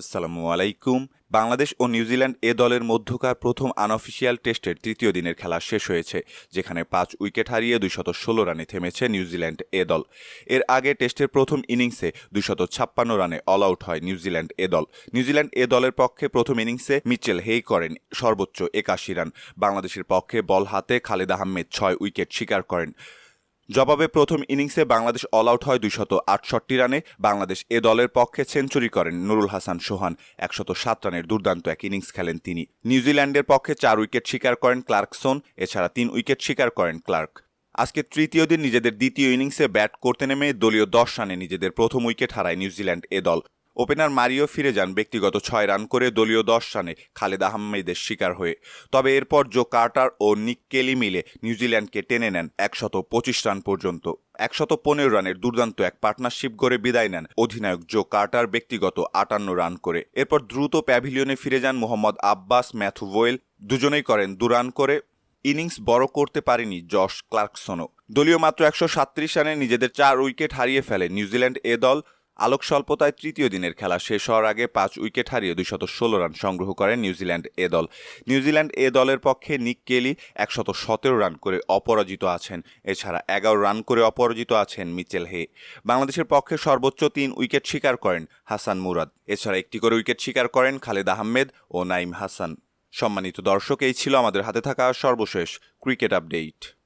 আসসালামু আলাইকুম। বাংলাদেশ ও নিউজিল্যান্ড এ দলের মধ্যকার প্রথম আনঅফিসিয়াল টেস্টের তৃতীয় দিনের খেলা শেষ হয়েছে, যেখানে পাঁচ উইকেট হারিয়ে দুইশত ষোলো রানে থেমেছে নিউজিল্যান্ড এ দল। এর আগে টেস্টের প্রথম ইনিংসে দুইশত ছাপ্পান্ন রানে অল আউট হয় নিউজিল্যান্ড এ দল। নিউজিল্যান্ড এ দলের পক্ষে প্রথম ইনিংসে মিচেল হেই করেন সর্বোচ্চ একাশি রান। বাংলাদেশের পক্ষে বল হাতে খালেদ আহমেদ ছয় উইকেট শিকার করেন। জবাবে প্রথম ইনিংসে বাংলাদেশ অল আউট হয় দুইশত আটষট্টি রানে। বাংলাদেশ এ দলের পক্ষে সেঞ্চুরি করেন নুরুল হাসান সোহান। একশত সাত রানের দুর্দান্ত এক ইনিংস খেলেন তিনি। নিউজিল্যান্ডের পক্ষে চার উইকেট শিকার করেন ক্লার্কসন, এছাড়া তিন উইকেট শিকার করেন ক্লার্ক। আজকে তৃতীয় দিন নিজেদের দ্বিতীয় ইনিংসে ব্যাট করতে নেমে দলীয় দশ রানে নিজেদের প্রথম উইকেট হারায় নিউজিল্যান্ড এ দল। ওপেনার মারিও ফিরে যান ব্যক্তিগত ছয় রান করে দলীয় দশ রানে খালেদ আহমেদের শিকার হয়ে। তবে এরপর জো কার্টার ও নিক কেলি মিলে নিউজিল্যান্ডকে টেনে নেন একশত পঁচিশ রান পর্যন্ত। একশত পনেরো রানের দুর্দান্ত এক পার্টনারশিপ গড়ে বিদায় নেন অধিনায়ক জো কার্টার ব্যক্তিগত আটান্ন রান করে। এরপর দ্রুত প্যাভিলিয়নে ফিরে যান মোহাম্মদ আব্বাস, ম্যাথু ওয়েল দুজনেই করেন দুরান করে। ইনিংস বড় করতে পারেনি জশ ক্লার্কসনও। দলীয় মাত্র একশো রানে নিজেদের চার উইকেট হারিয়ে ফেলে নিউজিল্যান্ড এ দল। আলোক স্বল্পতায় তৃতীয় দিনের খেলা শেষ হওয়ার আগে পাঁচ উইকেট হারিয়ে দুইশত ষোলো রান সংগ্রহ করেন নিউজিল্যান্ড এ দল। নিউজিল্যান্ড এ দলের পক্ষে নিক কেলি একশত সতেরো রান করে অপরাজিত আছেন। এছাড়া এগারো রান করে অপরাজিত আছেন মিচেল হে। বাংলাদেশের পক্ষে সর্বোচ্চ তিন উইকেট শিকার করেন হাসান মুরাদ। এছাড়া একটি করে উইকেট শিকার করেন খালেদ আহমেদ ও নাইম হাসান। সম্মানিত দর্শক, এই ছিল আমাদের হাতে থাকা সর্বশেষ ক্রিকেট আপডেট।